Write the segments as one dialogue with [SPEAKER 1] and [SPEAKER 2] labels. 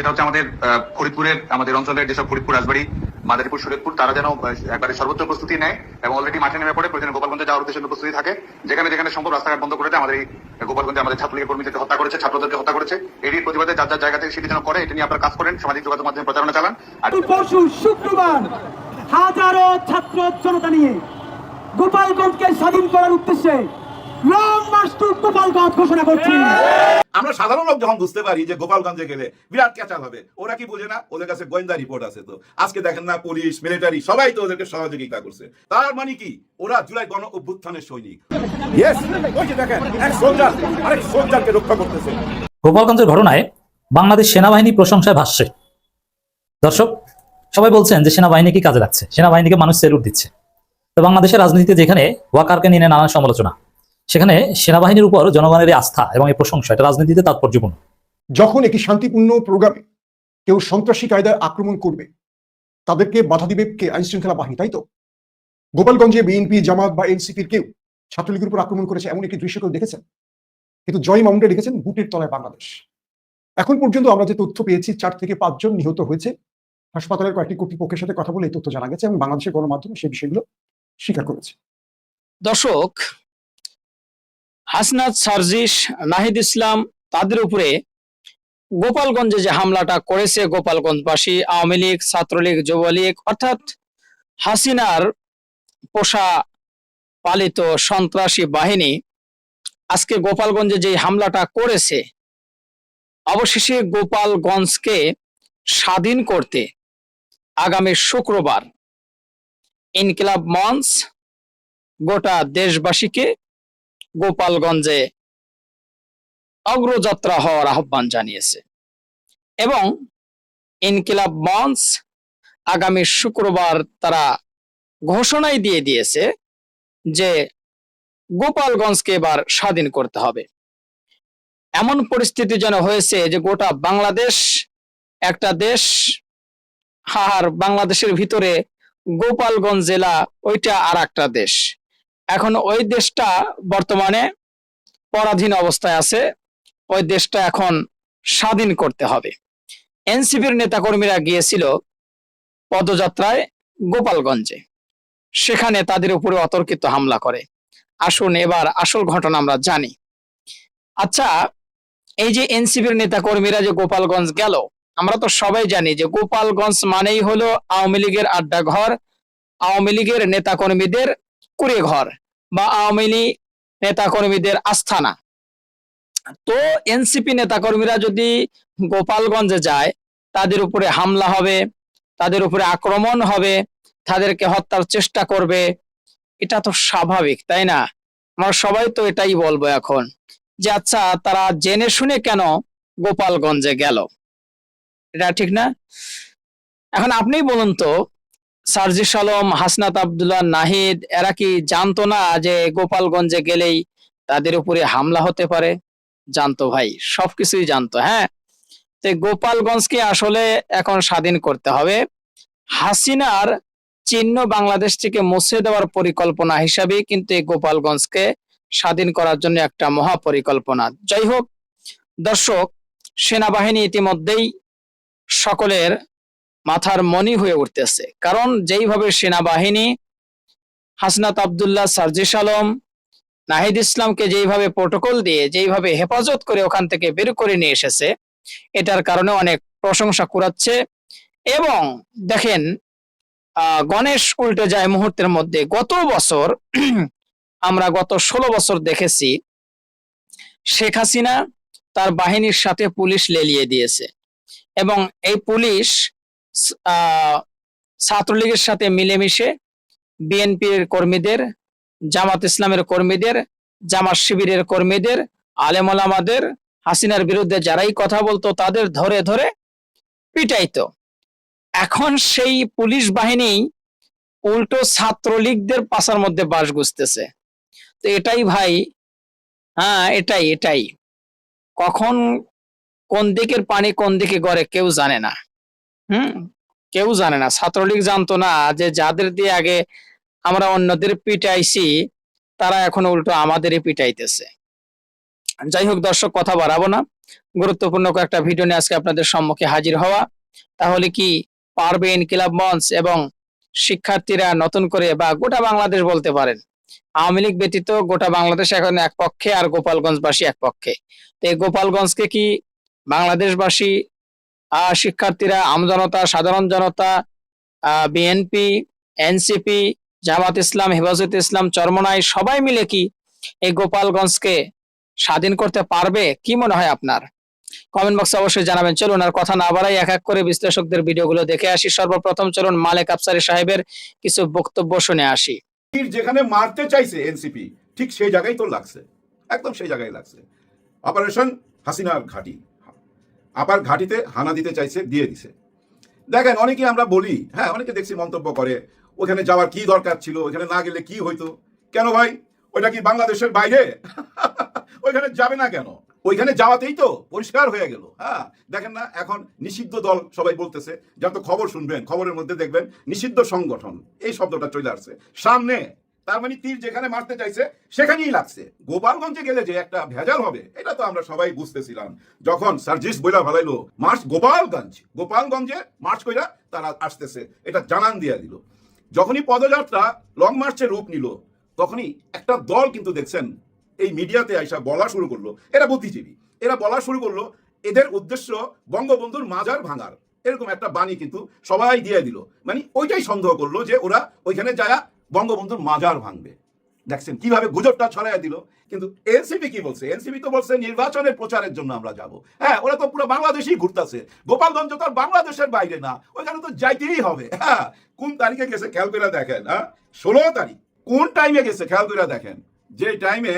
[SPEAKER 1] সেটা হচ্ছে আমাদের ফরিদপুরের, আমাদের অঞ্চলের যেসব ফরিদপুর, রাজবাড়ী, মাদারীপুর শরীয়তপুর তারা যেন একবারে সর্বোচ্চ প্রস্তুতি নেয় এবং অলরেডি মাঠে নেমে পড়ে প্রয়োজনে গোপালগঞ্জে যাওয়ার উদ্দেশ্যে প্রস্তুতি থাকে। যেখানে যেখানে সম্ভব রাস্তাঘাট বন্ধ করে দেয়। আমাদের এই গোপালগঞ্জে আমাদের ছাত্রলীগের কর্মীদেরকে হত্যা করেছে, ছাত্রদেরকে হত্যা করেছে। এরই প্রতিবাদে যার যার জায়গা থেকে সেটি যেন করে, এটা নিয়ে আপনারা কাজ করেন। সামাজিক যোগাযোগ মাধ্যমে প্রচারণা চালান। আর
[SPEAKER 2] পরশু শুক্রবার হাজারো ছাত্র জনতা নিয়ে গোপালগঞ্জকে স্বাধীন করার উদ্দেশ্যে লং মার্চ টু গোপালগঞ্জ ঘোষণা করছি।
[SPEAKER 3] আমরা সাধারণ লোক যখন বুঝতে পারি যে গোপালগঞ্জে গেলে বিরাট ক্যাচাল হবে ওরা কি বোঝে না? ওদের কাছে গোয়েন্দা রিপোর্ট আছে তো। আজকে দেখেন না পুলিশ মিলিটারি সবাই তো ওদেরকে সহযোগিতা করছে। তার মানে কি? ওরা জুলাই গণ অভ্যুত্থানের সৈনিক। ইয়েস ওই যে দেখেন এক সোলজার আরেক সোলজারকে রক্ষা করতেছে।
[SPEAKER 4] গোপালগঞ্জের ঘটনায় বাংলাদেশ সেনাবাহিনী প্রশংসায় ভাসছে। দর্শক সবাই বলছেন যে সেনাবাহিনী কি কাজে লাগছে? সেনাবাহিনীকে মানুষ সেলুট দিচ্ছে। তো বাংলাদেশের রাজনীতিতে যেখানে ওয়াকারকে নিয়ে নানান সমালোচনা। সেখানে সেনাবাহিনীর উপর জনগণের আস্থা এবং এই প্রশংসা এটা রাজনীতিতে তাৎপর্যপূর্ণ।
[SPEAKER 5] যখন একটি শান্তিপূর্ণ প্রোগ্রামে কেউ সন্ত্রাসী কায়দায় আক্রমণ করবে তাদেরকে বাধা দিবে কে? আইন শৃঙ্খলা বাহিনী তাই তো? গোপালগঞ্জে বিএনপি জামাত বা এনসিপির কেউ ছাত্রলীগের উপর আক্রমণ করেছে এমন একটি দৃশ্য কেউ দেখেছেন? কিন্তু জয় মাউন্টে লিখেছেন বুটের তলায় বাংলাদেশ। এখন পর্যন্ত আমরা যে তথ্য পেয়েছি চার থেকে পাঁচজন নিহত হয়েছে। হাসপাতালের কয়েকটি কর্তৃপক্ষের সাথে কথা বলে এই তথ্য জানা গেছে এবং বাংলাদেশের গণমাধ্যমে সেই বিষয়গুলো স্বীকার করেছে।
[SPEAKER 6] দর্শক হাসনাত সার্জিস, নাহিদ ইসলাম তাদের উপরে গোপালগঞ্জে যে হামলাটা করেছে গোপালগঞ্জবাসী, আওয়ামী লীগ, ছাত্রলীগ, যুবলীগ, অর্থাৎ হাসিনার পোষা পালিত সন্ত্রাসী বাহিনী আজকে গোপালগঞ্জে যে হামলাটা করেছে, অবশেষে গোপালগঞ্জকে স্বাধীন করতে আগামী শুক্রবার ইনকিলাব মঞ্চ গোটা দেশবাসীকে গোপালগঞ্জে অগ্রযাত্রা হওয়ার আহ্বান জানিয়েছে এবং ইনকিলাব মঞ্চ আগামী শুক্রবার তারা ঘোষণাই দিয়ে দিয়েছে যে গোপালগঞ্জকে এবার স্বাধীন করতে হবে। এমন পরিস্থিতি যেন হয়েছে যে গোটা বাংলাদেশ একটা দেশ আর বাংলাদেশের ভিতরে গোপালগঞ্জ জেলা ওইটা আর একটা দেশ। এখন ওই দেশটা বর্তমানে পরাধীন অবস্থায় আছে। ওই দেশটা এখন স্বাধীন করতে হবে। এনসিপির নেতাকর্মীরা গিয়েছিল পদযাত্রায় গোপালগঞ্জে। সেখানে তাদের উপরে অতর্কিত হামলা করে। আসুন এবার আসল ঘটনা আমরা জানি। আচ্ছা এই যে এনসিপির নেতাকর্মীরা যে গোপালগঞ্জ গেল, আমরা তো সবাই জানি যে গোপালগঞ্জ মানেই হলো আওয়ামী লীগের আড্ডা ঘর আওয়ামী লীগের নেতাকর্মীদের কুড়ে ঘর বা আওয়ামী লীগ নেতাকর্মীদের আস্থানা। তো এনসিপি নেতাকর্মীরা যদি গোপালগঞ্জে যায়, তাদের উপরে হামলা হবে, তাদের উপরে আক্রমণ হবে, তাদেরকে হত্যার চেষ্টা করবে, এটা তো স্বাভাবিক, তাই না? আমরা সবাই তো এটাই বলব এখন যে আচ্ছা তারা জেনে শুনে কেন গোপালগঞ্জে গেল? এটা ঠিক না? এখন আপনিই বলুন তো সার্জিস আলম, হাসনাত আবদুল্লাহ, নাহিদ, এরা কি জানতো না যে গোপালগঞ্জে গেলেই তাদের উপরে হামলা হতে পারে? জানতো ভাই, সবকিছুই জানতো হ্যাঁ? তো গোপালগঞ্জকে আসলে এখন স্বাধীন করতে হবে। হাসিনার চিহ্ন বাংলাদেশ থেকে মুছে দেওয়ার পরিকল্পনা হিসাবে কিন্তু এই গোপালগঞ্জকে স্বাধীন করার জন্য একটা মহা পরিকল্পনা যাই হোক, দর্শক, সেনাবাহিনী ইতিমধ্যেই সকলের মাথার মনি হয়ে উঠতেছে। কারণ যেইভাবে সেনাবাহিনী হাসনাত আবদুল্লাহ, সার্জিস আলম, নাহিদ ইসলামকে যেইভাবে প্রোটোকল দিয়ে, যেইভাবে হেফাজত করে ওখান থেকে বের করে নিয়ে এসেছে, এটার কারণে অনেক প্রশংসা কুড়াচ্ছে। এবং দেখেন গণেশ উল্টে যায় মুহূর্তের মধ্যে। গত বছর আমরা গত ষোলো বছর দেখেছি, শেখ হাসিনা তার বাহিনীর সাথে পুলিশ লেলিয়ে দিয়েছে। এবং এই পুলিশ ছাত্রলীগের সাথে মিলেমিশে বিএনপির কর্মীদের, জামাত ইসলামের কর্মীদের, জামাত শিবিরের কর্মীদের আলেমলামাদের হাসিনার বিরুদ্ধে যারাই কথা বলতো তাদের ধরে ধরে পিটাইতো। এখন সেই পুলিশ বাহিনী উল্টো ছাত্রলীগদের পাশার মধ্যে বাস গুছতেছে তো এটাই ভাই হ্যাঁ এটাই এটাই। কখন কোন দিকের পানি কোন দিকে গড়ে কেউ জানে না। হুম, কেউ জানে না। ছাত্রলীগ জানতো না যে যাদের দিয়ে আগে আমরা অন্যদের পিটাইছি, তারা এখন উল্টো আমাদেরই পিটাইতেছে। যাই হোক দর্শক, কথা বাড়াবো না। গুরুত্বপূর্ণ কয়েকটা ভিডিও নিয়ে আজকে আপনাদের সম্মুখে হাজির হওয়া। তাহলে কি পারবে ইনকিলাব মঞ্চ এবং শিক্ষার্থীরা নতুন করে বা গোটা বাংলাদেশ বলতে পারেন? আওয়ামী লীগ ব্যতীত গোটা বাংলাদেশ এখন এক পক্ষে আর গোপালগঞ্জবাসী এক পক্ষে। তো এই গোপালগঞ্জকে কি বাংলাদেশবাসী শিক্ষার্থীরা আমজনতা সাধারণ জনতা বিএনপি, এনসিপি, জামাত ইসলাম, হেফাজত ইসলাম, চরমনাই, সবাই মিলে কি এই গোপালগঞ্জকে স্বাধীন করতে পারবে? কি মনে হয় আপনার? কমেন্ট বক্সে অবশ্যই জানাবেন। চলুন আর কথা না বাড়াই, এক এক করে বিশ্লেষকদের ভিডিওগুলো দেখে আসি। সর্বপ্রথম চলুন মালেক আফসারি সাহেবের কিছু বক্তব্য শুনে আসি।
[SPEAKER 3] যেখানে মারতে চাইছে এনসিপি, ঠিক সেই জায়গায় তো লাগছে। একদম সেই জায়গায় লাগছে। অপারেশন হাসিনার ঘাঁটি। আপার ঘাঁটিতে হানা দিতে চাইছে, দিয়ে দিছে। দেখেন অনেকে আমরা বলি হ্যাঁ অনেকে দেখছি মন্তব্য করে, ওখানে যাওয়ার কি দরকার ছিল, ওখানে না গেলে কি হইতো? কেন ভাই? ওইটা কি বাংলাদেশের বাইরে? ওইখানে যাবে না কেন? ওইখানে যাওয়াতেই তো পরিষ্কার হয়ে গেল। হ্যাঁ দেখেন না, এখন নিষিদ্ধ দল সবাই বলতেছে যত খবর শুনবেন, খবরের মধ্যে দেখবেন, নিষিদ্ধ সংগঠন, এই শব্দটা চলে আসছে। সামনে তার মানে তীর যেখানে মারতে চাইছে, সেখানেই লাগছে। গোপালগঞ্জে গেলে যে একটা ভেজাল হবে, এটা তো আমরা সবাই বুঝতেছিলাম। যখন সার্জিস বইলা ভালাইলো, মার্চ গোপালগঞ্জ, গোপালগঞ্জে মার্চ কইরা তারা আসতেছে, এটা জানান দিয়া দিল। যখনই পদযাত্রা লং মার্চের রূপ নিল, তখনই একটা দল কিন্তু দেখছেন, এই মিডিয়াতে আইসা বলা শুরু করল। এরা বুদ্ধিজীবী। এরা বলা শুরু করল, এদের উদ্দেশ্য বঙ্গবন্ধুর মাজার ভাঙার। এরকম একটা বাণী কিন্তু সবাই দিয়ে দিল। মানে ওইটাই সন্দেহ করল যে ওরা ওইখানে যায় বঙ্গবন্ধুর মাজার ভাঙবে। দেখছেন কীভাবে গুজবটা ছড়াইয়া দিল। কিন্তু এনসিপি কি বলছে? এনসিপি তো বলছে নির্বাচনের প্রচারের জন্য আমরা যাব। হ্যাঁ ওরা তো পুরো বাংলাদেশেই ঘুরতেছে। গোপালগঞ্জ তো আর বাংলাদেশের বাইরে না। ওইখানে তো যাইতেই হবে। হ্যাঁ কোন তারিখে গেছে খেয়াল করে দেখেন হ্যাঁ? ষোলো তারিখ। কোন টাইমে গেছে খেয়াল করে দেখেন? যে টাইমে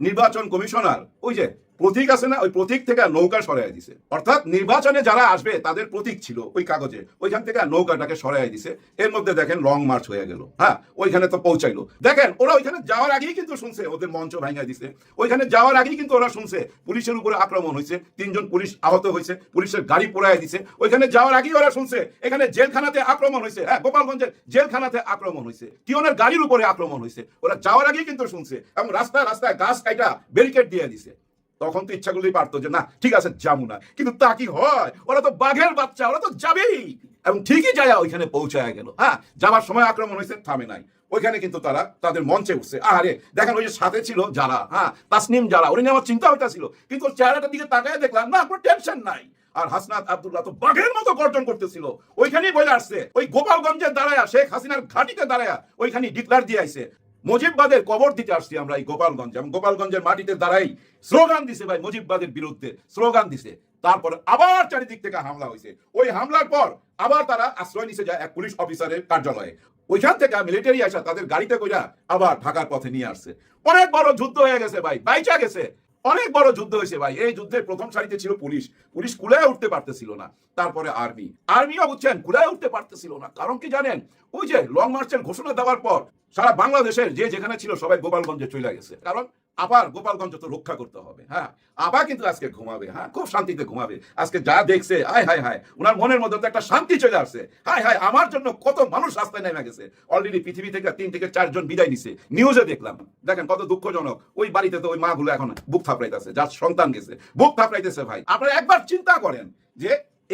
[SPEAKER 3] নির্বাচন কমিশনার, ওই যে প্রতীক আছে না, ওই প্রতীক থেকে নৌকা সরাই দিছে। অর্থাৎ নির্বাচনে যারা আসবে, তাদের প্রতীক ছিল ওই কাগজে। ওইখান থেকে নৌকাটাকে সরাই দিছে। এর মধ্যে দেখেন লং মার্চ হয়ে গেল। হ্যাঁ ওইখানে তো পৌঁছাইলো। দেখেন, ওরা ওইখানে যাওয়ার আগেই কিন্তু শুনছে, ওদের মঞ্চ ভাঙা দিছে। ওইখানে যাওয়ার আগেই কিন্তু ওরা শুনছে, পুলিশের উপরে আক্রমণ হয়েছে তিনজন পুলিশ আহত হয়েছে পুলিশের গাড়ি পোড়ায় দিছে। ওইখানে যাওয়ার আগেই ওরা শুনছে, এখানে জেলখানাতে আক্রমণ হয়েছে হ্যাঁ গোপালগঞ্জের জেলখানাতে আক্রমণ হয়েছে টিওনের গাড়ির উপরে আক্রমণ হয়েছে ওরা যাওয়ার আগেই কিন্তু শুনছে এবং রাস্তায় রাস্তায় গাছ কাইটা ব্যারিকেড দিয়ে দিছে। তখন তো ইচ্ছা করলেই পারতো যে, না, ঠিক আছে, যাব না। কিন্তু তা কি হয়? ওরা তো বাঘের বাচ্চা, ওরা তো যাবেই। এবং ঠিকই যায় ওইখানে পৌঁছায় গেল। হ্যাঁ যাওয়ার সময় আক্রমণ হয়েছে, থামে নাই। ওইখানে কিন্তু তারা তাদের মঞ্চে উঠছে। আরে দেখেন ওই যে সাথে ছিল যারা হ্যাঁ তাসনিম যারা নিয়ে আমার চিন্তা হইতা ছিল। কিন্তু চেহারাটার দিকে তাকায় দেখলাম, না, কোনো টেনশন নাই। আর হাসনাত আব্দুল্লাহ তো বাঘের মতো গর্জন করতেছিল। ওইখানেই বলে আসছে, ওই গোপালগঞ্জের দাঁড়ায়া, শেখ হাসিনার ঘাটিতে দাঁড়ায়া ওইখানে ডিক্লার দিয়ে আইছে। মুজিববাদের কবর দিতে আসছি আমরা এই গোপালগঞ্জ। এবং গোপালগঞ্জের মাটিতে দাঁড়াই স্লোগান দিছে ভাই মুজিববাদের বিরুদ্ধে, স্লোগান দিছে। তারপর আবার চারিদিক থেকে হামলা হয়েছে। ওই হামলার পর আবার তারা আশ্রয় নিছে যায় এক পুলিশ অফিসারের কার্যালয়ে। ওইখান থেকে মিলিটারি আসা তাদের গাড়িতে কইরা আবার ঢাকার পথে নিয়ে আসছে। অনেক বড় যুদ্ধ হয়ে গেছে ভাই, বাইচা গেছে। অনেক বড় যুদ্ধ হয়েছে ভাই। এই যুদ্ধের প্রথম সারিতে ছিল পুলিশ। পুলিশ কুলায় উঠতে পারতেছিল না। তারপরে আর্মি। আর্মিও বুঝছেন, কুলায় উঠতে পারতেছিল না। কারণ কি জানেন? ওই যে লং মার্চের ঘোষণা দেওয়ার পর সারা বাংলাদেশের যে যেখানে ছিল সবাই গোপালগঞ্জে চলে গেছে। কারণ আবার গোপালগঞ্জ তো রক্ষা করতে হবে হ্যাঁ? আবার কিন্তু আজকে ঘুমাবে হ্যাঁ? খুব শান্তিতে ঘুমাবে। আজকে যা দেখছে, হায় হায় হায় ওনার মনের মধ্যে তো একটা শান্তি চলে আসছে। হায় হায়, আমার জন্য কত মানুষ রাস্তায় নেমে গেছে। অলরেডি পৃথিবী থেকে তিন থেকে চারজন বিদায় নিছে। নিউজে দেখলাম। দেখেন কত দুঃখজনক। ওই বাড়িতে তো ওই মাগুলো এখন বুক থাপড়াইতেছে, যার সন্তান গেছে। বুক থাপড়াইতেছে ভাই। আপনারা একবার চিন্তা করেন যে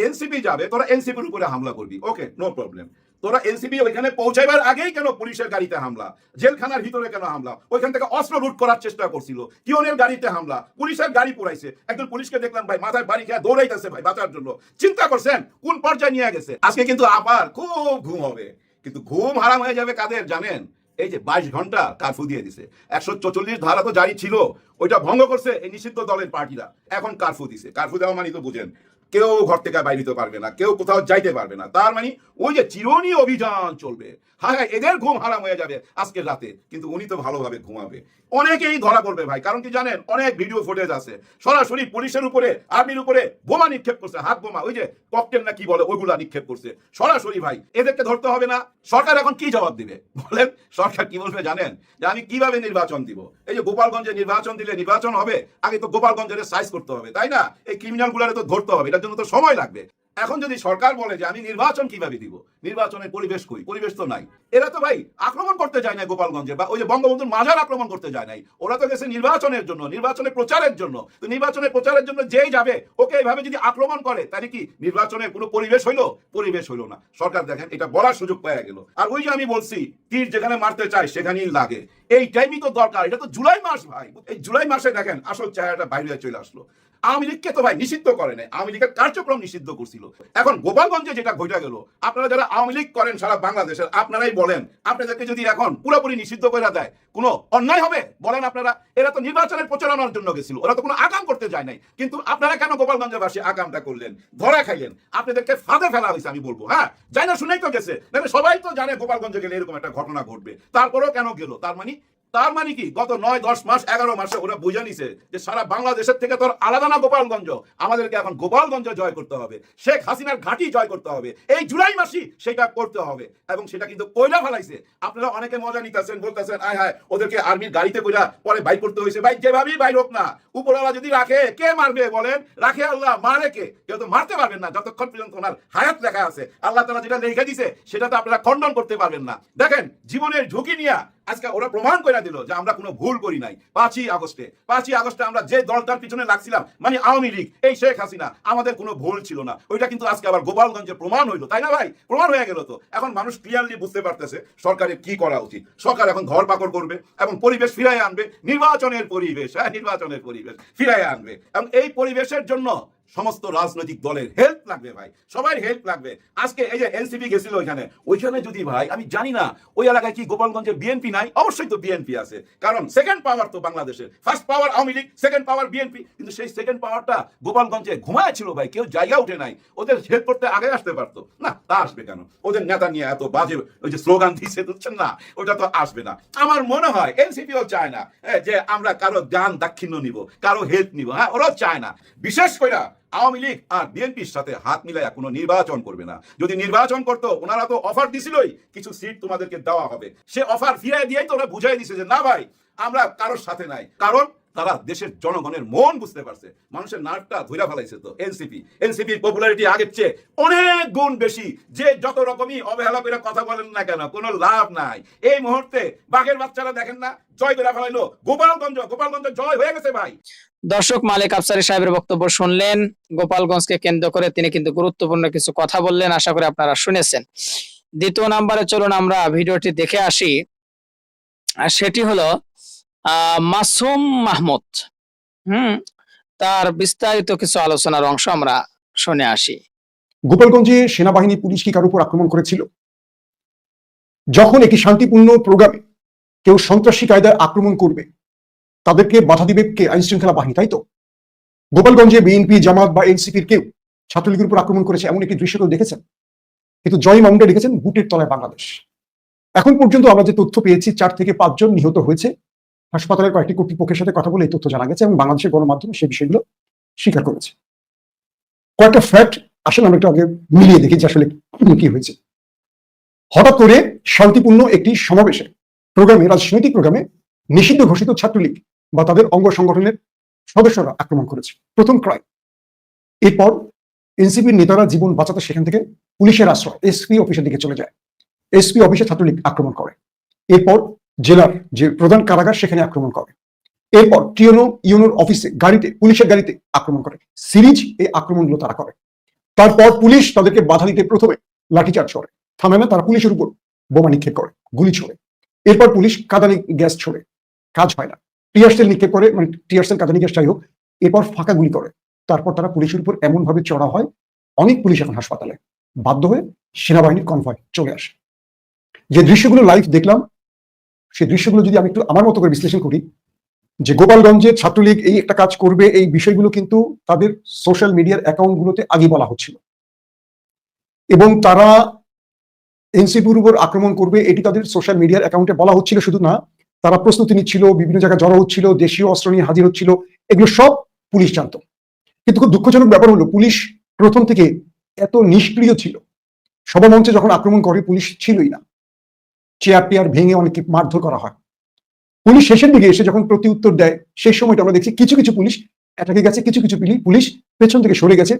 [SPEAKER 3] এনসিপি যাবে, তোরা এনসিপির উপরে হামলা করবি। ওকে নো প্রবলেম তোরা এনসিপি ওইখানে পৌঁছাইবার আগেই কেন পুলিশের গাড়িতে হামলা? জেলখানার ভিতরে কেন হামলা? ওইখান থেকে অস্ত্র লুট করার চেষ্টা করছিল। কিয়নের গাড়িতে হামলা? পুলিশের গাড়ি পুরাইছে একজন পুলিশকে দেখলাম, ভাই, মাথায় বাড়ি খেয়ে দৌড়াইতেছে ভাই বাঁচার জন্য। চিন্তা করছেন, কোন পর্যায়ে নিয়ে গেছে? আজকে কিন্তু আবার খুব ঘুম হবে। কিন্তু ঘুম হারাম হয়ে যাবে কাদের জানেন? এই যে বাইশ ঘণ্টা কারফিউ দিয়ে দিছে। একশো চল্লিশ ধারা তো জারি ছিল। ওইটা ভঙ্গ করছে এই নিষিদ্ধ দলের পার্টিরা। এখন কারফিউ দিছে। কারফিউ দেওয়া মানে তো বুঝেন। কেউ ঘর থেকে বাইরে হতে পারবে না, কেউ কোথাও যাইতে পারবে না। তার মানে ওই যে চিরনি অভিযান চলবে হ্যাঁ হ্যাঁ এদের ঘুম হারাম হয়ে যাবে আজকের রাতে, কিন্তু উনি তো ভালোভাবে ঘুমাবে। অনেকেই ধরা পড়বে ভাই, কারণ কি জানেন, অনেক ভিডিও ফুটেজ আছে। সরাসরি পুলিশের উপরে আর্মির উপরে বোমা নিক্ষেপ করছে, হাত বোমা, ওই যে ককটেল না কি বলে, ওইগুলা নিক্ষেপ করছে। সরাসরি ভাই, এদেরকে ধরতে হবে না। সরকার এখন কি জবাব দিবে? বলেন, সরকার কি বলবে জানেন? যে আমি কীভাবে নির্বাচন দিব? এই যে গোপালগঞ্জে নির্বাচন দিলে নির্বাচন হবে, আগে তো গোপালগঞ্জের সাইজ করতে হবে, তাই না? এই ক্রিমিনাল গুলারে তো ধরতে হবে এটার জন্য তো সময় লাগবে। এখন যদি সরকার বলে যে আমি নির্বাচন কীভাবে দিব? নির্বাচনের পরিবেশ কই? পরিবেশ তো নাই। এরা তো ভাই আক্রমণ করতে যায় না গোপালগঞ্জে বা ওই যে বঙ্গবন্ধুর মাজার আক্রমণ করতে যায় নাই। ওরা তো গেছে নির্বাচনের জন্য, নির্বাচনের প্রচারের জন্য। তো নির্বাচনের প্রচারের জন্য যেই যাবে, ওকে এইভাবে যদি আক্রমণ করে, তাহলে কি নির্বাচনের কোনো পরিবেশ হইল? পরিবেশ হইল না। সরকার দেখেন, এটা বলার সুযোগ পাওয়া গেল। আর ওই যে আমি বলছি, তীর যেখানে মারতে চায়, সেখানেই লাগে। এই টাইমই তো দরকার। এটা তো জুলাই মাস, ভাই। এই জুলাই মাসে দেখেন, আসল চেহারাটা বাইরে চলে আসলো। আওয়ামী তো ভাই নিষিদ্ধ করে নাই। আওয়ামী লীগের কার্যক্রম নিষিদ্ধ করছিল। এখন গোপালগঞ্জে যেটা ঘটে গেল, আপনারা যারা আওয়ামী লীগ করেন সারা বাংলাদেশের, আপনারাই বলেন। আপনাদেরকে যদি এখন পুরোপুরি নিষিদ্ধ করে দেয়, কোনো অন্যায় হবে? বলেন আপনারা। এরা তো নির্বাচনের প্রচারণার জন্য গেছিল। ওরা তো কোনো আগাম করতে যায় নাই। কিন্তু আপনারা কেন গোপালগঞ্জে বাসী আগামটা করলেন? ধরা খাইলেন। আপনাদেরকে ফাঁদে ফেলা হয়েছে, আমি বলব। হ্যাঁ যাই না, শুনেই তো গেছে। সবাই তো জানে গোপালগঞ্জে গেলে এরকম একটা ঘটনা ঘটবে। তারপরেও কেন গেল? তার মানে তার মানে কি? গত নয়, দশ মাস, এগারো মাসে ওরা বুঝে নিছে যে সারা বাংলাদেশের থেকে তোর আলাদা না গোপালগঞ্জ। আমাদেরকে এখন গোপালগঞ্জ জয় করতে হবে, শেখ হাসিনার ঘাঁটি জয় করতে হবে, এই জুলাই মাসই সেটা করতে হবে এবং সেটা কিন্তু কয়লা ফেলাইছে। আপনারা অনেকে মজা নিতেছেন, বলতেছেন, আয় হায়, ওদেরকে আর্মির গাড়িতে কইরা পরে বাইর করতে হয়েছে। ভাই, যেভাবেই বাইর হোক না, উপরওয়ালা যদি রাখে, কে মারবে বলেন? রাখে আল্লাহ, মারে কে? কেউ তো মারতে পারবেন না, যতক্ষণ পর্যন্ত ওনার হায়াত লেখা আছে। আল্লাহ তালা যেটা লিখে দিছে সেটা তো আপনারা খণ্ডন করতে পারবেন না। দেখেন, জীবনের ঝুঁকি নিয়ে আজকে ওরা প্রমাণ করে দিল যে আমরা কোনো ভুল করি নাই। পাঁচই আগস্টে পাঁচই আগস্টে আমরা যে দলটার পিছনে লাগছিলাম মানে আওয়ামী লীগ, এই শেখ হাসিনা, আমাদের কোনো ভুল ছিল না। ওইটা কিন্তু আজকে আবার গোপালগঞ্জে প্রমাণ হইল, তাই না ভাই? প্রমাণ হয়ে গেল তো। এখন মানুষ ক্লিয়ারলি বুঝতে পারতেছে সরকারের কি করা উচিত। সরকার এখন ঘর পাকড় করবে এবং পরিবেশ ফিরাই আনবে। নির্বাচনের পরিবেশ হ্যাঁ নির্বাচনের পরিবেশ ফিরাই আনবে। এবং এই পরিবেশের জন্য সমস্ত রাজনৈতিক দলের হেল্প লাগবে ভাই। সবাই হেল্প লাগবে। আজকে এই যে এনসিপি গেছিল ওইখানে ওইখানে যদি ভাই, আমি জানি না, ওই এলাকায় কি গোপালগঞ্জে বিএনপি নাই? অবশ্যই তো বিএনপি আছে। কারণ সেকেন্ড পাওয়ার তো বাংলাদেশের। First power Awami League second power BNP কিন্তু সেই সেকেন্ড পাওয়ারটা গোপালগঞ্জে ঘুমায় ছিল ভাই, কেউ জায়গা উঠে নাই। ওদের হেল্প করতে আগে আসতে পারতো। না, তা আসবে কেন? ওদের নেতা নিয়ে এত বাজে ওই যে স্লোগান দিচ্ছে বুঝছেন না? ওটা তো আসবে না। আমার মনে হয় এনসিপিও চায় না যে আমরা কারও দান দাক্ষিণ্য নিব, কারও হেল্প নিব। হ্যাঁ ওরাও চায় না। বিশেষ করে আওয়ামী লীগ আর বিএনপির সাথে হাত মিলাইয়া কোনো নির্বাচন করবে না। যদি নির্বাচন করতো, ওনারা তো অফার দিছিলই, কিছু সিট তোমাদেরকে দেওয়া হবে। সে অফার ফিরাই দিয়েই তো ওরা বুঝাই দিছে যে, না ভাই, আমরা কারোর সাথে নাই। কারণ তারা দেশের জনগণের মন বুঝতে পারছে। মানুষের নাটটা ধৈরা ফেলাইছে তো এনসিপি এনসিপির পপুলারিটি আগের চেয়ে অনেক গুণ বেশি। যে যত রকমই অবহেলা করে কথা বলেন না কেন, কোনো লাভ নাই। এই মুহূর্তে বাঘের বাচ্চারা দেখেন না, জয় করে ফেলাইলো। গোপালগঞ্জ গোপালগঞ্জ জয় হয়ে গেছে ভাই।
[SPEAKER 6] দর্শক, মালিক আফসারি সাহেবের বক্তব্য শুনলেন। গোপালগঞ্জকে কেন্দ্র করে তিনি কিন্তু গুরুত্বপূর্ণ কিছু কথা বললেন, আশা করি আপনারা শুনেছেন। দ্বিতীয় নাম্বারে চলুন আমরা ভিডিওটি দেখে আসি। আর সেটি হলো মাসুম মাহমুদ। হুম, তার বিস্তারিত কিছু আলোচনার অংশ আমরা শুনে আসি।
[SPEAKER 5] গোপালগঞ্জে সেনাবাহিনী পুলিশ কি কারোর উপর আক্রমণ করেছিল? যখন একটি শান্তিপূর্ণ প্রোগ্রামে কেউ সন্ত্রাসী কায়দায় আক্রমণ করবে, তাদেরকে বাধা দিবে কে? আইন শৃঙ্খলা বাহিনী, তাই তো? গোপালগঞ্জে বিএনপি, জামাত বা এনসিপির কেউ ছাত্রলীগের উপর আক্রমণ করেছে এমন একটি দৃশ্য কেউ দেখেছেন? কিন্তু জয় মামুনটা লিখেছেন বুটের তলায় বাংলাদেশ। এখন পর্যন্ত আমরা যে তথ্য পেয়েছি, চার থেকে পাঁচজন নিহত হয়েছে। হাসপাতালের কয়েকটি কর্তৃপক্ষের সাথে কথা বলে এই তথ্য জানা গেছে এবং বাংলাদেশের গণমাধ্যমে সেই বিষয়গুলো স্বীকার করেছে। কয়েকটা ফ্যাক্ট আসলে আমরা একটু আগে মিলিয়ে দেখি যে আসলে কি হয়েছে। হঠাৎ করে শান্তিপূর্ণ একটি সমাবেশে, প্রোগ্রামে, রাজনৈতিক প্রোগ্রামে নিষিদ্ধ ঘোষিত ছাত্রলীগ বা তাদের অঙ্গ সংগঠনের সদস্যরা আক্রমণ করেছে। প্রথম ক্রয় এরপর এনসিপির নেতারা জীবন বাঁচাতে সেখান থেকে পুলিশের আশ্রয়, এসপি অফিসের দিকে চলে যায়। এসপি অফিসে ছাত্রলীগ আক্রমণ করে। এরপর জেলার যে প্রধান কারাগার সেখানে আক্রমণ করে। এরপর টিওনো ইউনোর অফিসে গাড়িতে, পুলিশের গাড়িতে আক্রমণ করে। সিরিজ এই আক্রমণগুলো তারা করে। তারপর পুলিশ তাদেরকে বাধা দিতে প্রথমে লাঠিচার্জ করে। থামে না তারা পুলিশের উপর বোমা নিক্ষেপ করে, গুলি ছোড়ে। এরপর পুলিশ কাদানি গ্যাস ছোড়ে। কাজ হয় না। টিয়ারসেল নিক্ষেপ করে মানে টিয়ারসেল কাদানি গ্যাস যাই হোক, এরপর ফাঁকা গুলি করে। তারপর তারা পুলিশের উপর এমন ভাবে চড়া হয়, অনেক পুলিশ এখন হাসপাতালে। বাধ্য হয়ে সেনাবাহিনীর কনভয় চলে আসে। যে দৃশ্যগুলো লাইভ দেখলাম সেই দৃশ্যগুলো যদি আমি একটু আমার মতো করে বিশ্লেষণ করি, যে গোপালগঞ্জের ছাত্রলীগ এই একটা কাজ করবে, এই বিষয়গুলো কিন্তু তাদের সোশ্যাল মিডিয়ার অ্যাকাউন্টগুলোতে আগে বলা হচ্ছিল। এবং তারা এনসিপির উপর আক্রমণ করবে, এটি তাদের সোশ্যাল মিডিয়ার অ্যাকাউন্টে বলা হচ্ছিল শুধু না, তারা প্রস্তুতি নিচ্ছিল, বিভিন্ন জায়গায় জড়ো হচ্ছিল, দেশীয় অস্ত্র নিয়ে হাজির হচ্ছিল, এগুলো সব পুলিশ জানতো। কিন্তু খুব দুঃখজনক ব্যাপার হলো, পুলিশ প্রথম থেকে এত নিষ্ক্রিয় ছিল। সভামঞ্চে যখন আক্রমণ করে, পুলিশ ছিলই না। চেয়ার টেয়ার ভেঙে অনেকে মারধর করা হয়। পুলিশ শেষের দিকে এসে যখন প্রতি উত্তর দেয়, সেই সময়টা আমরা দেখছি কিছু কিছু পুলিশ অ্যাটাকে গেছে, কিছু কিছু পুলিশ পেছন থেকে সরে গেছে,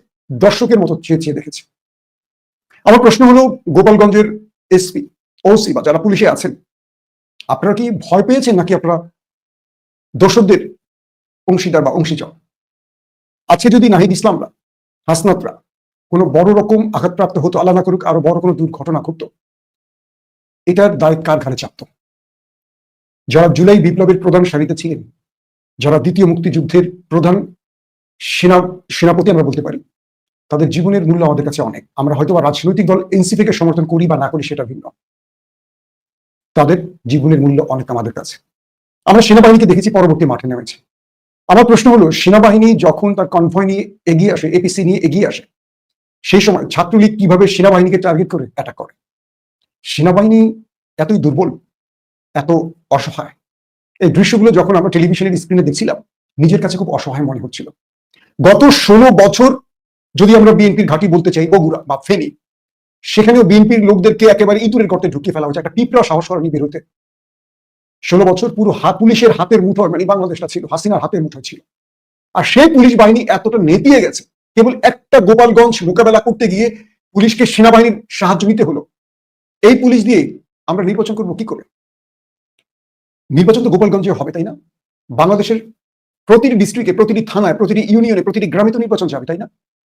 [SPEAKER 5] দর্শকের মতো চেয়ে চেয়ে দেখেছে। আমার প্রশ্ন হলো গোপালগঞ্জের এসপি, ওসি বা যারা পুলিশে আছেন, আপনারা কি ভয় পেয়েছেন নাকি আপনারা দর্শকদের অংশীদার বা অংশীজন? আজকে যদি নাহিদ ইসলামরা, হাসনাতরা কোনো বড় রকম আঘাতপ্রাপ্ত হতো, আল্লাহ না করুক, আরও বড় কোনো দুর্ঘটনা ঘটতো। এটার দায় কার ঘাড়ে চাপত। যারা জুলাই বিপ্লবের প্রধান সারিতে ছিলেন, যারা দ্বিতীয় মুক্তিযুদ্ধের প্রধান সেনা, সেনাপতি আমরা বলতে পারি, তাদের জীবনের মূল্য আমাদের কাছে অনেক। আমরা হয়তো বা রাজনৈতিক দল এনসিপি কে সমর্থন করি বা না করি সেটা ভিন্ন। তাদের জীবনের মূল্য অনেক আমাদের কাছে। আমরা সেনাবাহিনীকে দেখেছি, পরবর্তী মাঠে নেমেছে। আমার প্রশ্ন হলো, সেনাবাহিনী যখন তার কনভয় নিয়ে এগিয়ে আসে এপিসি নিয়ে এগিয়ে আসে, সেই সময় ছাত্রলীগ কীভাবে সেনাবাহিনীকে টার্গেট করে? অ্যাটাক করে। সেনাবাহিনী এতই দুর্বল, এত অসহায়। এই দৃশ্যগুলো যখন আমরা টেলিভিশনের স্ক্রিনে দেখছিলাম, নিজের কাছে খুব অসহায় মনে হচ্ছিল। গত ষোলো বছর যদি আমরা বিএনপির ঘাঁটি বলতে চাই, বগুড়া বা ফেনী, সেখানেও বিএনপির লোকদেরকে একেবারে ইঁদুরের গর্তে ঢুকিয়ে ফেলা হয়েছে। একটা পিঁপড়া সাহস করেনি বেরোতে ষোলো বছর পুরো হাত পুলিশের হাতের মুঠোয় মানে বাংলাদেশটা ছিল, হাসিনার হাতের মুঠোয় ছিল। আর সেই পুলিশ বাহিনী এতটা নেতিয়ে গেছে, কেবল একটা গোপালগঞ্জ মোকাবেলা করতে গিয়ে পুলিশকে সেনাবাহিনীর সাহায্য নিতে হলো। এই পুলিশ দিয়ে আমরা নির্বাচন করব কি করে? নির্বাচন তো গোপালগঞ্জে হবে, তাই না? বাংলাদেশের প্রতিটি ডিস্ট্রিক্টে প্রতিটি থানায়, প্রতিটি ইউনিয়নে প্রতিটি গ্রামে তো নির্বাচন যাবে, তাই না?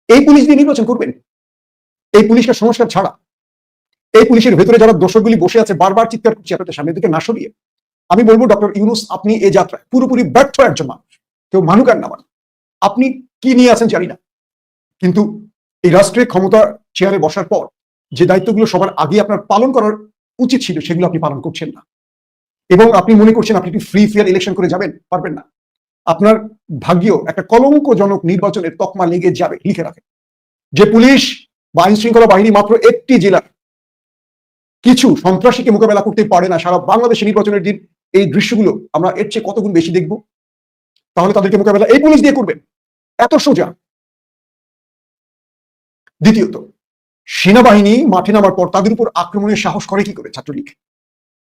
[SPEAKER 5] এই পুলিশ দিয়ে নির্বাচন করবেন? এই পুলিশকে সংস্কার ছাড়া? এই পুলিশের ভেতরে যারা দোষরগুলি বসে আছে, বারবার চিৎকার করছে, আপনাদের সামনে দিকে না সরিয়ে। আমি বলব, ডক্টর ইউনুস, আপনি এই যাত্রায় পুরোপুরি ব্যর্থ একজন মানুষ। কেউ মানুক আর না আপনি কি নিয়ে আছেন জানি না। কিন্তু এই রাষ্ট্রের ক্ষমতা চেয়ারে বসার পর যে দায়িত্বগুলো সবার আগে আপনার পালন করার উচিত ছিল, সেগুলো আপনি পালন করছেন না। এবং আপনি মনে করছেন আপনি একটি ফ্রি ফেয়ার ইলেকশন করে যাবেন, পারবেন না। আপনার ভাগ্যেও একটা কলঙ্কজনক নির্বাচনের তকমা লেগে যাবে, লিখে রাখেন। যে পুলিশ বা আইন শৃঙ্খলা বাহিনী মাত্র একটি জেলার কিছু সন্ত্রাসীকে মোকাবেলা করতে পারে না, সারা বাংলাদেশে নির্বাচনের দিন এই দৃশ্যগুলো আমরা এর চেয়ে কতগুণ বেশি দেখব? তাহলে তাদেরকে মোকাবেলা এই পুলিশ দিয়ে করবেন। এত সোজা। দ্বিতীয়ত সেনাবাহিনী মাঠে নামার পর তাদের উপর আক্রমণের সাহস করে কি করে ছাত্রলীগ?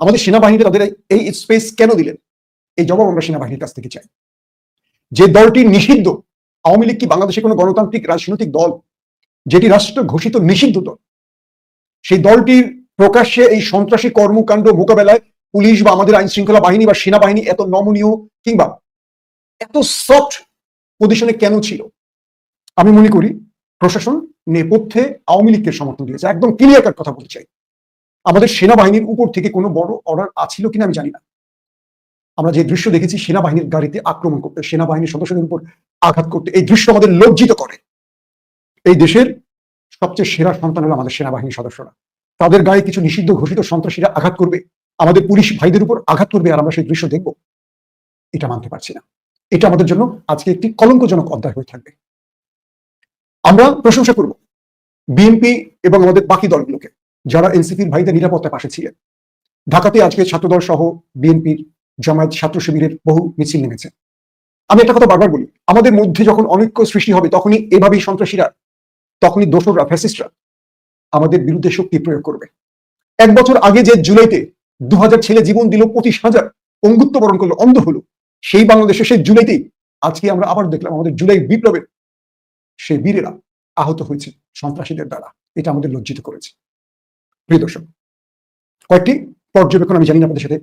[SPEAKER 5] আমাদের সেনাবাহিনীতে তাদের এই স্পেস কেন দিলেন? এই জবাব আমরা সেনাবাহিনীর কাছ থেকে চাই। যে দলটি নিষিদ্ধ, আওয়ামী লীগ কি বাংলাদেশে কোনো গণতান্ত্রিক রাজনৈতিক দল, যেটি রাষ্ট্র ঘোষিত নিষিদ্ধ দল? সেই দলটির প্রকাশ্যে এই সন্ত্রাসী কর্মকাণ্ড মোকাবেলায় পুলিশ বা আমাদের আইন শৃঙ্খলা বাহিনী বা সেনাবাহিনী এত নমনীয় কিংবা এত সফট পজিশনে কেন ছিল? আমি মনে করি প্রশাসন নেপথ্যে আওয়ামী লীগকে সমর্থন দিয়েছে। একদম ক্লিয়ার কথা বলতে চাই। আমাদের সেনাবাহিনীর উপর থেকে কোনো বড় অর্ডার আছিল কিনা আমি জানি না। আমরা যে দৃশ্য দেখেছি, সেনাবাহিনীর গাড়িতে আক্রমণ করতে, সেনাবাহিনীর সদস্যদের উপর আঘাত করতে, এই দৃশ্য আমাদের লজ্জিত করে। এই দেশের সবচেয়ে সেরা সন্তান হলো আমাদের সেনাবাহিনীর সদস্যরা। তাদের গায়ে কিছু নিষিদ্ধ ঘোষিত সন্ত্রাসীরা আঘাত করবে। আমাদের পুলিশ ভাইদের উপর আঘাত করবে আর আমরা সেই দৃশ্য দেখব। এটা মানতে পারছি না। এটা আমাদের জন্য আজকে একটি কলঙ্কজনক অধ্যায় হয়ে থাকবে। আমরা প্রশংসা করব বিএনপি এবং আমাদের বাকি দলগুলোকে, যারা এনসিপির ভাইদের নিরাপত্তার পাশে ছিলেন। ঢাকাতে আজকে ছাত্রদল সহ বিএনপির জামায়াত ছাত্র শিবিরের বহু মিছিল নেমেছে। আমি একটা কথা বারবার বলি, আমাদের মধ্যে যখন অনৈক্য সৃষ্টি হবে, তখনই এভাবেই সন্ত্রাসীরা, তখনই দোসররা, ফ্যাসিস্টরা আমাদের বিরুদ্ধে শক্তি প্রয়োগ করবে। এক বছর আগে যে জুলাইতে দু হাজার ছেলে জীবন দিল, পঁচিশ হাজার অঙ্গুত্ব বরণ করল, অন্ধ হলো, সেই বাংলাদেশে সেই জুলাইতেই আজকে আমরা আবার দেখলাম আমাদের জুলাই বিপ্লবের সেই বীরেরা আহত হয়েছে সন্ত্রাসীদের দ্বারা। এটা আমাদের লজ্জিত করেছে। প্রিয় দর্শক, কয়েকটি পর্যবেক্ষণ আমি জানি না আপনাদের সাথে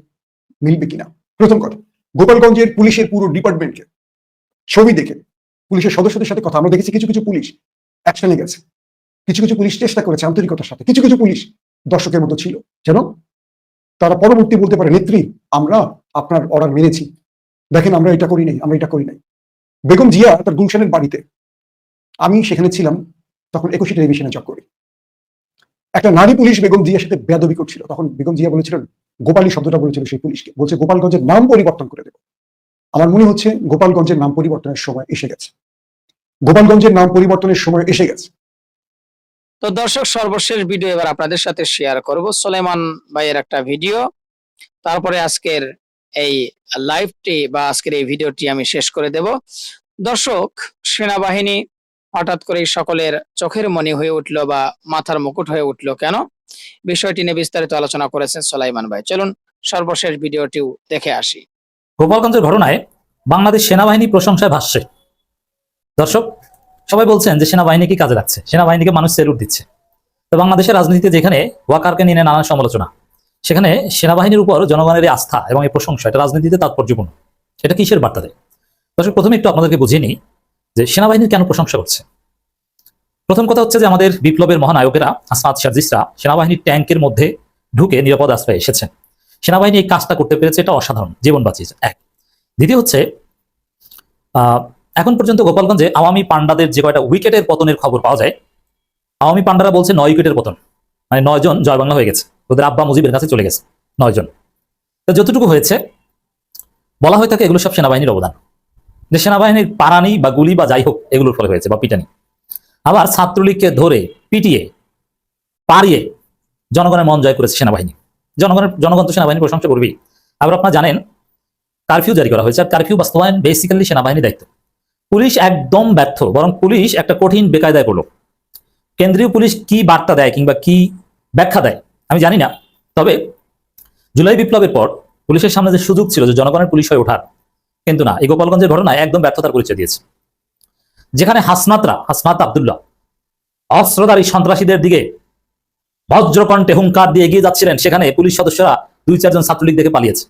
[SPEAKER 5] মিলবে কিনা। প্রথম কথা, গোপালগঞ্জের পুলিশের পুরো ডিপার্টমেন্টকে ছবি দেখে পুলিশের সদস্যদের সাথে কথা, আমরা দেখেছি কিছু কিছু পুলিশ অ্যাকশনে গেছে। কিছু কিছু পুলিশ চেষ্টা করেছে আন্তরিকতার সাথে, কিছু কিছু পুলিশ দর্শকের মতো ছিল। যেন তারা পরবর্তী বলতে পারে, নেত্রী, আমরা আপনার অর্ডার মেনেছি। দেখেন, আমরা এটা করি নাই, আমরা এটা করি নাই। বেগম জিয়া তার গুলশানের বাড়িতে আমি সেখানে ছিলাম, তখন একুশে টেলিভিশনে জব করি। একটা নারী পুলিশ বেগম জিয়ার সাথে বেদবি করছিল। তখন বেগম জিয়া বলেছিলেন গোপালী শব্দটা বলেছিল সেই পুলিশকে। বলছে, গোপালগঞ্জের নাম পরিবর্তন করে দেব। আমার মনে হচ্ছে, গোপালগঞ্জের নাম পরিবর্তনের সময় এসে গেছে। গোপালগঞ্জের নাম পরিবর্তনের সময় এসে গেছে।
[SPEAKER 6] তো দর্শক, সর্বশেষ ভিডিও এবার আপনাদের সাথে শেয়ার করব। সোলেমান ভাইয়ের একটা ভিডিও। তারপরে আজকের এই লাইভটি বা আজকের এই ভিডিওটি আমি শেষ করে দেব। দর্শক, সেনাবাহিনী হঠাৎ করে সকলের চোখের মনি হয়ে উঠল বা মাথার মুকুট হয়ে উঠল কেন? বিষয়টি নিয়ে বিস্তারিত আলোচনা করেছেন সোলাইমান ভাই। চলুন সর্বশেষ ভিডিওটিও দেখে আসি।
[SPEAKER 4] গোপালগঞ্জের ঘটনায় বাংলাদেশ সেনাবাহিনী প্রশংসায় ভাসছে। দর্শক, সবাই বলছেন যে সেনাবাহিনী কি কাজে লাগছে? সেনাবাহিনীকে মানুষ সেলুট দিচ্ছে। তো বাংলাদেশের রাজনীতিতে যেখানে ওয়াকারকে নিয়ে নানান সমালোচনা, সেখানে সেনাবাহিনীর উপর জনগণের আস্থা এবং এই প্রশংসা, এটা রাজনীতিতে তাৎপর্যপূর্ণ। এটা কিসের বার্তা দেয়? দর্শক, প্রথমে একটু আপনাদেরকে বুঝিয়ে নিই। যে সেনাবাহিনীর কেন প্রশংসা করছে? প্রথম কথা হচ্ছে যে আমাদের বিপ্লবের মহানায়কেরা আসাদ সাজিসরা সেনাবাহিনীর ট্যাঙ্কের মধ্যে ঢুকে নিরাপদ আশ্রয়ে এসেছেন সেনাবাহিনী এই কাজটা করতে পেরেছে, এটা অসাধারণ, জীবন বাঁচিয়েছে, এক। দ্বিতীয় হচ্ছে এখন পর্যন্ত গোপালগঞ্জে আওয়ামী পান্ডাদের যে কয়টা উইকেটের পতনের খবর পাওয়া যায়, আওয়ামী পান্ডারা বলছে নয় উইকেটের পতন মানে নয় জন জয় বাংলা হয়ে গেছে, ওদের আব্বা মুজিবের কাছে চলে গেছে, নয় জন। তো যতটুকু হয়েছে, বলা হয়ে থাকে এগুলো সব সেনাবাহিনীর অবদান। যে সেনাবাহিনীর পারানি বা গুলি বা যাই হোক এগুলোর ফলে হয়েছে বা পিটানি। আবার ছাত্রলীগকে ধরে পিটিয়ে পারিয়ে জনগণের মন জয় করেছে সেনাবাহিনী। জনগণের, জনগণ তো সেনাবাহিনী প্রশংসা করবেই। আবার আপনারা জানেন কারফিউ জারি করা হয়েছে। আর কারফিউ বাস্তবায়ন বেসিক্যালি সেনাবাহিনীর দায়িত্ব। পুলিশ একদম ব্যর্থ, বরং পুলিশ একটা কঠিন বেকায়দায় করল কেন্দ্রীয় পুলিশ কি বার্তা দেয় কিংবা কি ব্যাখ্যা দেয়, আমি জানি না। তবে জুলাই বিপ্লবের পর পুলিশের সামনে যে সুযোগ ছিল যে জনগণের পুলিশ হয়ে ওঠার কিন্তু না। এই গোপালগঞ্জের ঘটনায় একদম ব্যর্থতার পরিচয় দিয়েছে। যেখানে হাসনাতরা, হাসনাত আবদুল্লাহ, অস্ত্রধারী সন্ত্রাসীদের দিকে বজ্রকণ্ঠে হুঙ্কার দিয়ে এগিয়ে যাচ্ছিলেন, সেখানে পুলিশ সদস্যরা দুই, চারজন ছাত্রলীগ দেখে পালিয়েছে।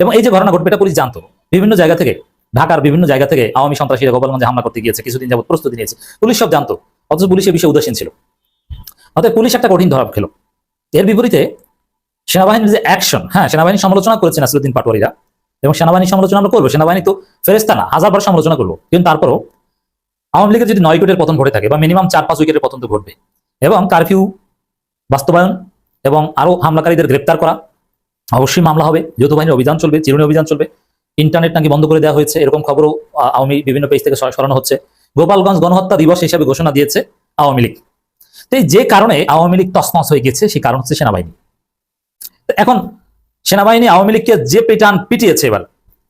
[SPEAKER 4] এবং এই যে ঘটনা ঘটবে এটা পুলিশ জানতো। বিভিন্ন জায়গা থেকে, ঢাকার বিভিন্ন জায়গা থেকে আওয়ামী সন্ত্রাসীরা গোপালগঞ্জে হামলা করতে গিয়েছে, কিছুদিন যাবত প্রস্তুতি নিয়েছে। পুলিশ সব জানতো, অথচ পুলিশ এ বিষয়ে উদাসীন ছিল। অতএব পুলিশ একটা কঠিন ধরা খেলো। এর বিপরীতে সেনাবাহিনীর যে অ্যাকশন হ্যাঁ সেনাবাহিনী সমালোচনা করেছে নাসিরুদ্দিন পাটোয়ারিরা। এবং সেনাবাহিনী সমালোচনা আমরা করব। সেনাবাহিনী তো ফেরেস্তা না, হাজারবার সমালোচনা করব কিন্তু তারপরও আওয়ামী লীগের যদি নয় উইকেটের পতন ঘটে থাকে বা মিনিমাম চার পাঁচ উইকেটের পতন তো ঘটবে। এবং কারফিউ বাস্তবায়ন এবং আরও হামলাকারীদের গ্রেপ্তার করা, অবশ্যই মামলা হবে। যৌথ বাহিনীর অভিযান চলবে, চিরুনি অভিযান চলবে। ইন্টারনেট নাকি বন্ধ করে দেওয়া হয়েছে, এরকম খবরও আওয়ামী বিভিন্ন পেজ থেকে সরানো হচ্ছে। গোপালগঞ্জ গণহত্যা দিবস হিসেবে ঘোষণা দিয়েছে আওয়ামী লীগ। তো যে কারণে আওয়ামী লীগ তসমস হয়ে গেছে সেই কারণ হচ্ছে সেনাবাহিনী। এখন সেনাবাহিনী আওয়ামী লীগকে যে পেটান পিটিয়েছে এবার।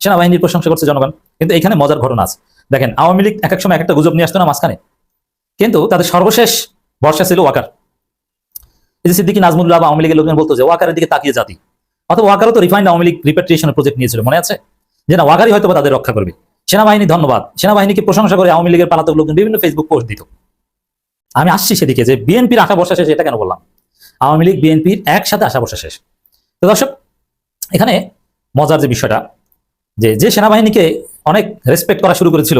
[SPEAKER 4] সেনাবাহিনীর প্রশংসা করছে জনগণ, কিন্তু এখানে মজার ঘটনা আছে। দেখেন, আওয়ামী লীগ এক এক সময় এক একটা গুজব নিয়ে আসতো না মাঝখানে? কিন্তু তাদের সর্বশেষ বর্ষা ছিল ওয়াকার। এই যে সিদ্দিকি নাজমুল্লাহ আওয়ামী লীগের লোকজন বলতো যে, ওয়াকারের দিকে তাকিয়ে জাতি। অথবা ওয়াকারও তো রিফাইন্ড আওয়ামী লীগ রিপেট্রিয়েশনের প্রজেক্ট নিয়েছিল, মনে আছে? যে না, ওয়াকারই হয়তো তাদের রক্ষা করবে। সেনাবাহিনী ধন্যবাদ। সেনাবাহিনীকে প্রশংসা করে আওয়ামী লীগের পালাতক লোকজন বিভিন্ন ফেসবুক পোস্ট দিত। আমি আসছি সেদিকে যে, বিএনপির আশা বর্ষা শেষ, এটা কেন বললাম? আওয়ামী লীগ, বিএনপির একসাথে আশা বর্ষা শেষ। তো দর্শক এখানে মজার যে বিষয়টা, যে যে সেনাবাহিনীকে অনেক রেসপেক্ট করা শুরু করেছিল,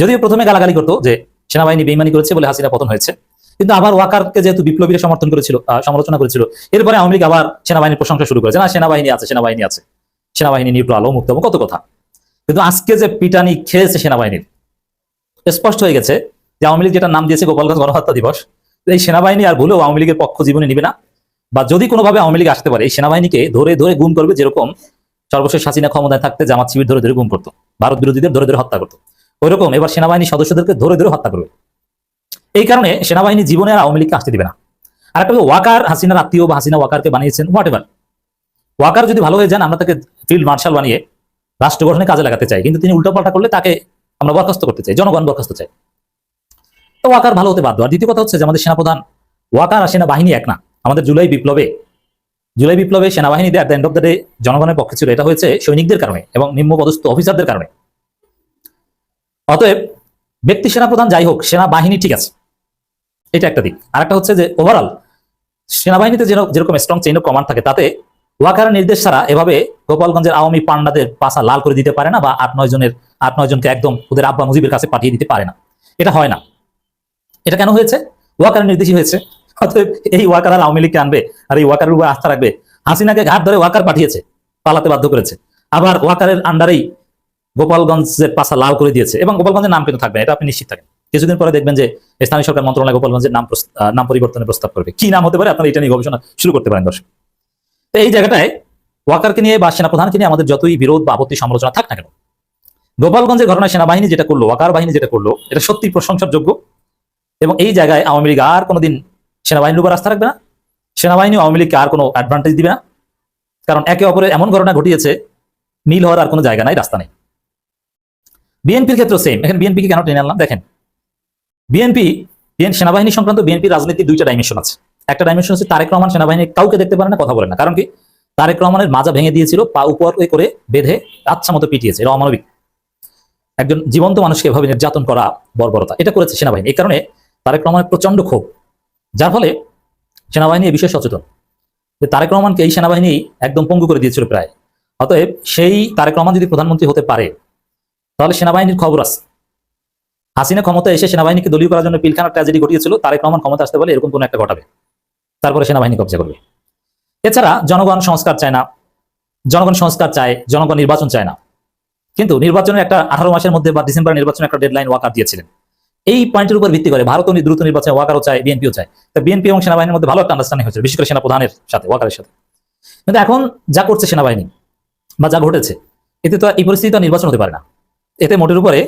[SPEAKER 4] যদিও প্রথমে গালাগালি করতো যে, সেনাবাহিনী বেইমানি করেছে বলে হাসিনা পতন হয়েছে। কিন্তু আবার ওয়াকারকে যেহেতু বিপ্লবীরা সমর্থন করেছিল সমালোচনা করেছিল, এরপরে আওয়ামী লীগ আবার সেনাবাহিনীর প্রশংসা শুরু করেছে। না, সেনাবাহিনী আছে সেনাবাহিনী আছে। সেনাবাহিনী নিউট্রাল মুক্ত কত কথা। কিন্তু আজকে যে পিটানি খেয়েছে সেনাবাহিনীর স্পষ্ট হয়ে গেছে যে আওয়ামী লীগ যেটা নাম দিয়েছে গোপালগঞ্জ গণহত্যা দিবস, এই সেনাবাহিনী আর ভুলেও আওয়ামী লীগের পক্ষ জীবনে নিবে না। বা যদি কোনোভাবে আওয়ামী লীগ আসতে পারে, এই সেনাবাহিনীকে ধরে ধরে গুম করবে যেরকম সর্বশেষ হাসিনা ক্ষমতায় থাকতে জামাত শিবির ধরে ধরে গুম করতো, ভারত বিরোধীদের ধরে ধরে হত্যা করতো। ওইরকম এবার সেনাবাহিনী সদস্যদেরকে ধরে ধরে হত্যা করবে। এই কারণে সেনাবাহিনী জীবনে আর আওয়ামী লীগকে আসতে দিবে না। আর একটা ওয়াকার, হাসিনার আত্মীয় বা হাসিনা ওয়াকারকে বানিয়েছেন হোয়াট এভার ওয়াকার যদি ভালো হয়ে যান, আমরা তাকে ফিল্ড মার্শাল বানিয়ে রাষ্ট্র গঠনে কাজে লাগাতে চাই, কিন্তু তিনি উল্টোপাল্টা করলে তাকে আমরা বরখাস্ত করতে চাই, জনগণ বরখাস্ত চাই। তো ওয়াকার ভালো হতে বাধ্য। আর দ্বিতীয় কথা হচ্ছে যে আমাদের সেনাপ্রধান, ওয়াকার আর সেনাবাহিনী এক না। আমাদের জুলাই বিপ্লবে জুলাই বিপ্লবে সেনাবাহিনী at the end of the day জনগণের পক্ষে ছিল, এটা হয়েছে সৈনিকদের কারণে এবং নিম্ন পদস্থ অফিসারদের কারণে। অতএব ব্যক্তি সেনাপ্রধান যাই হোক, সেনাবাহিনী ঠিক আছে। এটা একটা দিক। আর একটা হচ্ছে যে ওভারঅল সেনাবাহিনীতে যেরকম স্ট্রং চেইন অফ কমান্ড থাকে, তাতে ওয়াকারের নির্দেশ ছাড়া এভাবে গোপালগঞ্জের আওয়ামী পান্ডাদের পাশা লাল করে দিতে পারে না বা আট, নয় জনের আট, নয় জনকে একদম ওদের আব্বা মুজিবের কাছে পাঠিয়ে দিতে পারে না। এটা হয় না। এটা কেন হয়েছে? ওয়াকারের নির্দেশই হয়েছে। অতএব এই ওয়াকার আওয়ামী লীগকে আনবে আর এই ওয়াকারের উপর আস্থা রাখবে। হাসিনাকে ঘাট ধরে ওয়াকার পাঠিয়েছে, পালাতে বাধ্য করেছে। আবার ওয়াকারের আন্ডারেই গোপালগঞ্জের পাশা লাল করে দিয়েছে এবং গোপালগঞ্জের নাম কিন্তু থাকবে এটা আপনি নিশ্চিত থাকেন। কিছুদিন পরে দেখবেন যে স্থানীয় সরকার মন্ত্রণালয় গোপালগঞ্জের নাম নাম পরিবর্তনের প্রস্তাব করবে। কি নাম হতে পারে? আপনারা এটা নিয়ে গবেষণা শুরু করতে পারেন, দর্শক। তো এই জায়গাটায় ওয়াকারকে নিয়ে বা সেনাপ্রধানকে নিয়ে আমাদের যতই বিরোধ বা আপত্তি সমালোচনা থাক না কেন, গোপালগঞ্জের ঘটনায় সেনাবাহিনী যেটা করল, ওয়াকার বাহিনী যেটা করল, এটা সত্যি প্রশংসার যোগ্য। এবং এই জায়গায় আওয়ামী লীগ আর কোনোদিন সেনাবাহিনীর উপর আস্থা রাখবে না। সেনাবাহিনী আওয়ামী লীগকে আর কোনো অ্যাডভান্টেজ দিবে না। কারণ একে অপরের এমন ঘটনা ঘটিয়েছে মিল হওয়ার আর কোনো জায়গা নাই, রাস্তা নেই। বিএনপির ক্ষেত্রে সেম এখন বিএনপিকে কেন টেনে আনলাম? দেখেন, বিএনপি, বিএন সেনাবাহিনী সংক্রান্ত বিএনপি রাজনীতির দুইটা ডাইমেনশন আছে। একটা ডাইমেনশন হচ্ছে তারেক রহমান সেনাবাহিনী কাউকে দেখতে পারে না, কথা বলে না। কারণ কি? তারেক রহমানের মাজা ভেঙে দিয়েছিল, পা উপর করে বেঁধে আচ্ছা মতো পিটিয়েছে, এটা অমানবিক। একজন জীবন্ত মানুষকে এভাবে নির্যাতন করা বর্বরতা, এটা করেছে সেনাবাহিনী। এই কারণে তারেক রহমানের প্রচণ্ড ক্ষোভ। যার ফলে সেনাবাহিনী এই বিষয়ে সচেতন যে তারেক রহমানকে এই সেনাবাহিনী একদম পঙ্গু করে দিয়েছিল প্রায়। অতএব সেই তারেক রহমান যদি প্রধানমন্ত্রী হতে পারে, তাহলে সেনাবাহিনীর খবর আছে। হাসিনা ক্ষমতা এসে সেনাবাহিনীকে দলীয় করার জন্য পিলখানা ট্র্যাজেডি ঘটিয়েছিল, তারেক রহমান ক্ষমতা আসতে বলে এরকম কোনো একটা ঘটাবে। তারপরে সেনাবাহিনী কবজা করবে। এছাড়া জনগণ সংস্কার চায় না, জনগণ সংস্কার চায়, জনগণ নির্বাচন চায় না। কিন্তু নির্বাচনের একটা আঠারো মাসের মধ্যে বা ডিসেম্বর নির্বাচনের একটা ডেডলাইন ওয়াকার দিয়েছিলেন। এই পয়েন্টের উপর ভিত্তি করে ভারতও দ্রুত নির্বাচন ওয়াকারও চায়, বিএনপিও চায়। তা বিএনপি এবং সেনাবাহিনীর মধ্যে ভালো একটা আন্ডারস্ট্যান্ডিং হয়েছে বিশেষ করে সেনা প্রধানের সাথে, ওয়াকারের সাথে। কিন্তু এখন যা করছে সেনাবাহিনী বা যা ঘটেছে, এতে তো এই পরিস্থিতি নির্বাচন হতে পারে না। এতে মোটের উপরে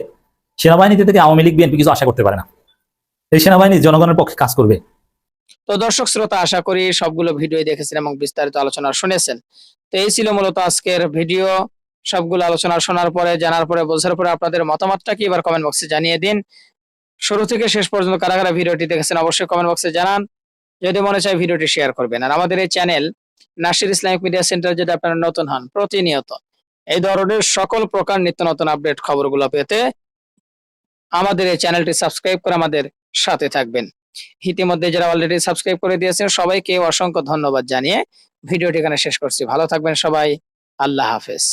[SPEAKER 4] সেনাবাহিনী থেকে আওয়ামী লীগ, বিএনপি কিছু আশা করতে পারে না। এই সেনাবাহিনী জনগণের পক্ষে কাজ করবে।
[SPEAKER 6] তো দর্শক, শ্রোতা, আশা করি সবগুলো ভিডিও দেখেছেন এবং বিস্তারিত আলোচনা শুনেছেন। তো এই ছিল মূলত আজকের ভিডিও। সবগুলো আলোচনা শোনার পরে, জানার পরে, বোঝার পরে আপনাদের মতামতটা কি, এবার কমেন্ট বক্সে জানিয়ে দিন। শুরু থেকে শেষ পর্যন্ত কারা কারা ভিডিওটি দেখেছেন অবশ্যই কমেন্ট বক্সে জানান। যদি মনে চায় ভিডিওটি শেয়ার করবেন। আর আমাদের এই channel Nasir Islamic Media Centre যদি আপনারা নতুন হন, প্রতিনিয়ত এই ধরনের সকল প্রকার নিত্য নতুন আপডেট খবরগুলো পেতে আমাদের এই চ্যানেলটি সাবস্ক্রাইব করে আমাদের সাথে থাকবেন। ইতিমধ্যে যারা অলরেডি সাবস্ক্রাইব করে দিয়েছেন, সবাইকে অসংখ্য ধন্যবাদ জানিয়ে ভিডিওটি এখানে শেষ করছি। ভালো থাকবেন সবাই। আল্লাহ হাফেজ।